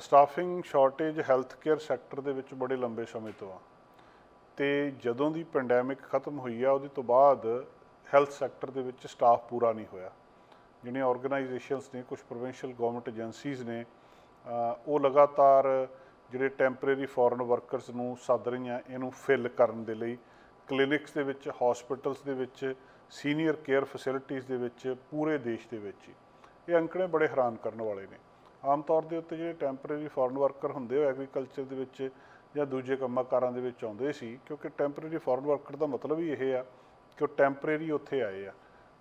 Staffing shortage health care sector ਦੇ ਵਿੱਚ ਬੜੇ ਲੰਬੇ ਸਮੇਂ ਤੋਂ ਆ। ਤੇ ਜਦੋਂ ਦੀ ਪੈਂਡੈਮਿਕ ਖਤਮ ਹੋਈ ਆ, ਉਹਦੇ ਤੋਂ ਬਾਅਦ ਹੈਲਥ ਸੈਕਟਰ ਦੇ ਵਿੱਚ ਸਟਾਫ ਪੂਰਾ ਨਹੀਂ ਹੋਇਆ। ਜਿਹੜੀਆਂ ਆਰਗੇਨਾਈਜੇਸ਼ਨਸ ਨੇ ਕੁਝ ਪ੍ਰੋਵਿੰਸ਼ੀਅਲ ਗਵਰਨਮੈਂਟ ਏਜੰਸੀਜ਼ ਨੇ ਉਹ ਲਗਾਤਾਰ ਜਿਹੜੇ ਟੈਂਪਰੇਰੀ ਫੋਰਨ ਵਰਕਰਸ ਨੂੰ ਸੱਦ ਰਹੀਆਂ, ਇਹਨੂੰ ਫਿਲ ਕਰਨ ਦੇ ਲਈ ਕਲੀਨਿਕਸ ਦੇ ਵਿੱਚ ਹਸਪੀਟਲਸ ਦੇ ਵਿੱਚ ਸੀਨੀਅਰ ਕੇਅਰ ਫੈਸਿਲਿਟੀਜ਼ ਦੇ ਵਿੱਚ, ਪੂਰੇ ਦੇਸ਼ ਦੇ ਵਿੱਚ ਇਹ ਅੰਕੜੇ ਬੜੇ ਹੈਰਾਨ ਕਰਨ ਵਾਲੇ ਨੇ। ਆਮ ਤੌਰ ਦੇ ਉੱਤੇ ਜਿਹੜੇ ਟੈਂਪਰੇਰੀ ਫੋਰਨ ਵਰਕਰ ਹੁੰਦੇ ਉਹ ਐਗਰੀਕਲਚਰ ਦੇ ਵਿੱਚ ਜਾਂ ਦੂਜੇ ਕੰਮਾਂ ਕਾਰਾਂ ਦੇ ਵਿੱਚ ਆਉਂਦੇ ਸੀ, ਕਿਉਂਕਿ ਟੈਂਪਰੇਰੀ ਫੋਰਨ ਵਰਕਰ ਦਾ ਮਤਲਬ ਹੀ ਇਹ ਆ ਕਿ ਉਹ ਟੈਂਪਰੇਰੀ ਉੱਥੇ ਆਏ ਆ।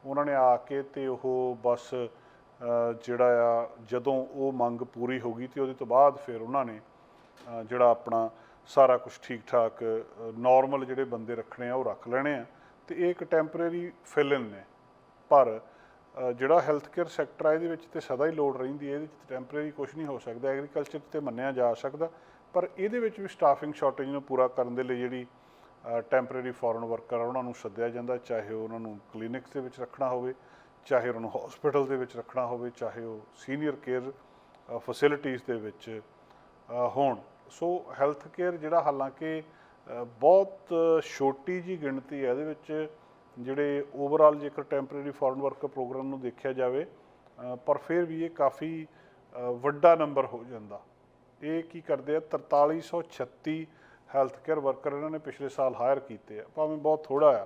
ਉਹਨਾਂ ਨੇ ਆ ਕੇ ਤੇ ਉਹ ਬਸ ਜਿਹੜਾ ਆ, ਜਦੋਂ ਉਹ ਮੰਗ ਪੂਰੀ ਹੋ ਗਈ ਤੇ ਉਹਦੇ ਤੋਂ ਬਾਅਦ ਫਿਰ ਉਹਨਾਂ ਨੇ ਜਿਹੜਾ ਆਪਣਾ ਸਾਰਾ ਕੁਝ ਠੀਕ ਠਾਕ ਨਾਰਮਲ ਜਿਹੜੇ ਬੰਦੇ ਰੱਖਣੇ ਆ, ਉਹ ਰੱਖ ਲੈਣੇ ਆ। ਤੇ ਇਹ ਇੱਕ ਟੈਂਪਰੇਰੀ ਫਿਲ ਇਨ ਨੇ। ਪਰ ਜਿਹੜਾ ਹੈਲਥ ਕੇਅਰ ਸੈਕਟਰ ਆ, ਇਹਦੇ ਵਿੱਚ ਤੇ ਸਦਾ ਹੀ ਲੋੜ ਰਹਿੰਦੀ ਹੈ, ਇਹਦੇ ਵਿੱਚ ਟੈਂਪਰੇਰੀ ਕੁਝ ਨਹੀਂ ਹੋ ਸਕਦਾ ਐਗਰੀਕਲਚਰ ਤੇ ਮੰਨਿਆ ਜਾ ਸਕਦਾ, ਪਰ ਇਹਦੇ ਵਿੱਚ ਵੀ ਸਟਾਫਿੰਗ ਸ਼ਾਰਟੇਜ ਨੂੰ ਪੂਰਾ ਕਰਨ ਦੇ ਲਈ ਜਿਹੜੀ ਟੈਂਪਰੇਰੀ ਫੋਰਨ ਵਰਕਰ ਆ, ਉਹਨਾਂ ਨੂੰ ਸੱਦਿਆ ਜਾਂਦਾ, ਚਾਹੇ ਉਹਨਾਂ ਨੂੰ ਕਲੀਨਿਕਸ ਦੇ ਵਿੱਚ ਰੱਖਣਾ ਹੋਵੇ, ਚਾਹੇ ਉਹਨਾਂ ਨੂੰ ਹਸਪੀਟਲ ਦੇ ਵਿੱਚ ਰੱਖਣਾ ਹੋਵੇ, ਚਾਹੇ ਉਹ ਸੀਨੀਅਰ ਕੇਅਰ ਫੈਸਿਲਿਟੀਜ਼ ਦੇ ਵਿੱਚ ਹੋਣ। ਸੋ ਹੈਲਥ ਕੇਅਰ ਜਿਹੜਾ ਹਾਲਾਂਕਿ ਬਹੁਤ ਛੋਟੀ ਜੀ ਗਿਣਤੀ ਹੈ, ਇਹਦੇ ਵਿੱਚ ਜਿਹੜੇ ਓਵਰਆਲ ਜੇਕਰ ਟੈਂਪਰੇਰੀ ਫੋਰਨ ਵਰਕਰ ਪ੍ਰੋਗਰਾਮ ਨੂੰ ਦੇਖਿਆ ਜਾਵੇ ਪਰ ਫਿਰ ਵੀ ਇਹ ਕਾਫੀ ਵੱਡਾ ਨੰਬਰ ਹੋ ਜਾਂਦਾ। ਇਹ ਕੀ ਕਰਦੇ ਆ 4336 ਹੈਲਥ ਕੇਅਰ ਵਰਕਰ ਇਹਨਾਂ ਨੇ ਪਿਛਲੇ ਸਾਲ ਹਾਇਰ ਕੀਤੇ ਆ। ਭਾਵੇਂ ਬਹੁਤ ਥੋੜਾ ਆ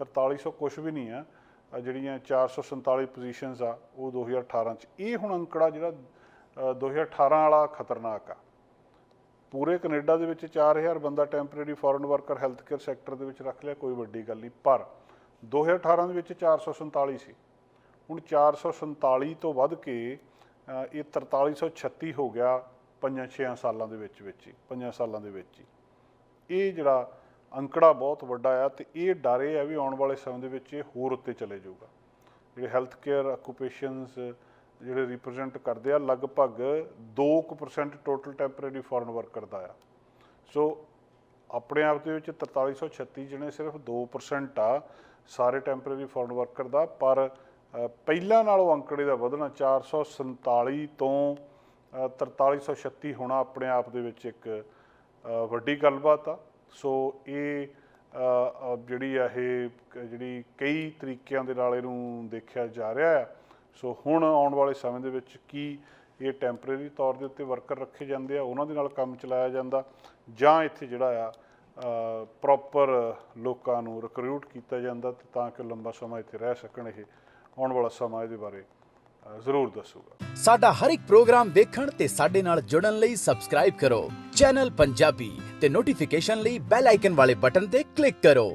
4300 ਕੁਝ ਵੀ ਨਹੀਂ ਆ ਅ, ਜਿਹੜੀਆਂ 447 ਪੋਜੀਸ਼ਨਸ ਆ ਉਹ 2018 ਚ। ਇਹ ਹੁਣ ਅੰਕੜਾ ਜਿਹੜਾ ਅ, 2018 ਵਾਲਾ ਖਤਰਨਾਕ ਆ। ਪੂਰੇ ਕੈਨੇਡਾ ਦੇ ਵਿੱਚ 4000 ਬੰਦਾ temporary foreign worker health care sector ਦੇ ਵਿੱਚ ਰੱਖ ਲਿਆ ਕੋਈ ਵੱਡੀ ਗੱਲ ਨਹੀਂ। ਪਰ 2018 ਦੇ ਵਿੱਚ 447 ਸੀ ਹੁਣ 447 ਤੋਂ ਵੱਧ ਕੇ ਅ, ਇਹ 4336 ਹੋ ਗਿਆ ਪੰਜਾਂ ਛੇਆਂ ਸਾਲਾਂ ਦੇ ਵਿੱਚ ਵਿੱਚ ਹੀ ਪੰਜਾਂ ਸਾਲਾਂ ਦੇ ਵਿੱਚ ਹੀ। ਇਹ ਜਿਹੜਾ ਅੰਕੜਾ ਬਹੁਤ ਵੱਡਾ ਆ ਤੇ ਇਹ ਡਰ ਇਹ ਆ ਵੀ ਆਉਣ ਵਾਲੇ ਸਮੇਂ ਦੇ ਵਿੱਚ ਇਹ ਹੋਰ ਉੱਤੇ ਚਲੇ ਜਾਊਗਾ। ਜਿਹੜੇ ਹੈਲਥ ਕੇਅਰ ਆਕੂਪੇਸ਼ਨਸ ਜਿਹੜੇ ਰਿਪਰੈਜ਼ੈਂਟ ਕਰਦੇ ਆ ਲਗਭਗ 2% ਟੋਟਲ ਟੈਂਪਰੇਰੀ ਫੋਰਨ ਵਰਕਰ ਦਾ ਆ। ਸੋ ਆਪਣੇ ਆਪ ਦੇ ਵਿੱਚ 4336 ਜਿਹੜੇ ਸਿਰਫ 2% ਆ ਸਾਰੇ ਟੈਂਪਰੇਰੀ ਫੋਰਨ ਵਰਕਰ ਦਾ ਪਰ ਪਹਿਲਾਂ ਨਾਲੋਂ ਅੰਕੜੇ ਦਾ ਵਧਣਾ 447 ਤੋਂ ਅ, 4336 ਹੋਣਾ ਆਪਣੇ ਆਪ ਦੇ ਵਿੱਚ ਇੱਕ ਵੱਡੀ ਗੱਲਬਾਤ ਆ। ਸੋ ਇਹ ਜਿਹੜੀ ਆ ਇਹ ਜਿਹੜੀ ਕਈ ਤਰੀਕਿਆਂ ਦੇ ਨਾਲ ਇਹਨੂੰ ਦੇਖਿਆ ਜਾ ਰਿਹਾ ਆ। ਸੋ ਹੁਣ ਆਉਣ ਵਾਲੇ ਸਮੇਂ ਦੇ ਵਿੱਚ ਕੀ ਇਹ ਟੈਂਪਰੇਰੀ ਤੌਰ ਦੇ ਉੱਤੇ ਵਰਕਰ ਰੱਖੇ ਜਾਂਦੇ ਆ, ਉਹਨਾਂ ਦੇ ਨਾਲ ਕੰਮ ਚਲਾਇਆ ਜਾਂਦਾ ਜਾਂ ਇੱਥੇ ਜਿਹੜਾ ਆ ਪ੍ਰੋਪਰ ਲੋਕਾਂ ਨੂੰ ਰਿਕਰੂਟ ਕੀਤਾ ਜਾਂਦਾ ਤਾਂ ਕਿ ਲੰਬਾ ਸਮਾਂ ਇੱਥੇ ਰਹਿ ਸਕਣ ਇਹ, ਆਉਣ ਵਾਲਾ ਸਮਾਂ ਇਹਦੇ ਬਾਰੇ ਜ਼ਰੂਰ ਦੱਸੂਗਾ। ਸਾਡਾ ਹਰ ਇੱਕ ਪ੍ਰੋਗਰਾਮ ਦੇਖਣ ਤੇ ਸਾਡੇ ਨਾਲ ਜੁੜਨ ਲਈ ਸਬਸਕ੍ਰਾਈਬ ਕਰੋ। ਚੈਨਲ ਪੰਜਾਬੀ ਤੇ ਨੋਟੀਫਿਕੇਸ਼ਨ ਲਈ ਬੈਲ ਆਈਕਨ ਵਾਲੇ ਬਟਨ ਤੇ ਕਲਿੱਕ ਕਰੋ।